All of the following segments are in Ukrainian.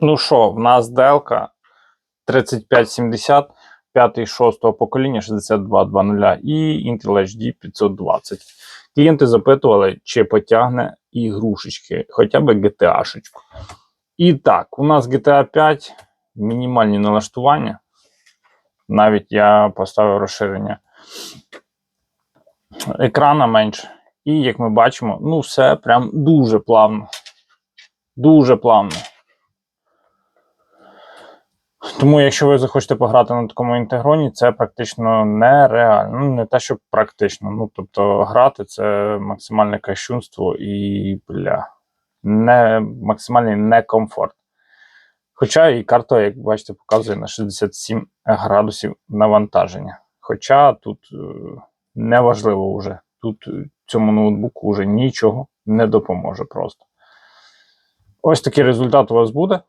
Ну що, в нас делка 3570, 5-6 покоління 6220 і Intel HD 520. Клієнти запитували, чи потягне ігрушечки, хоча б GTA-шечку. І так, у нас GTA 5, мінімальні налаштування. Навіть я поставив розширення екрана менше. І як ми бачимо, ну все прям дуже плавно. Дуже плавно. Тому, якщо ви захочете пограти на такому інтегроні, це практично нереально. Ну, не те, що практично. Ну, тобто, грати це максимальне кощунство і бля, не, максимальний некомфорт. Хоча і карта, як бачите, показує на 67 градусів навантаження. Хоча тут е, неважливо вже. Тут цьому ноутбуку вже нічого не допоможе просто. Ось такий результат у вас буде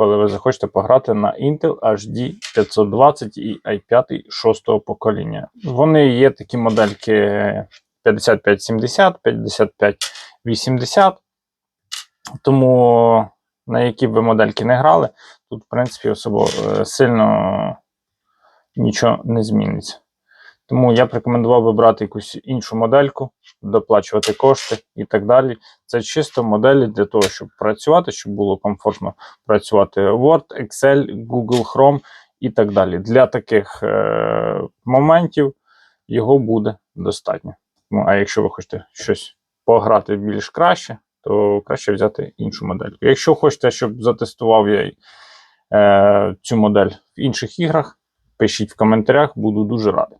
коли ви захочете пограти на Intel HD 520 і i5 6 покоління. Вони є такі модельки 5570, 5580. Тому на які б ви модельки не грали, тут, в принципі, особо е, сильно нічого не зміниться. Тому я б рекомендував би брати якусь іншу модельку, доплачувати кошти і так далі. Це чисто моделі для того, щоб працювати, щоб було комфортно працювати Word, Excel, Google Chrome і так далі. Для таких е- моментів його буде достатньо. Ну, а якщо ви хочете щось пограти більш краще, то краще взяти іншу модельку. Якщо хочете, щоб затестував я е- цю модель в інших іграх, пишіть в коментарях, буду дуже радий.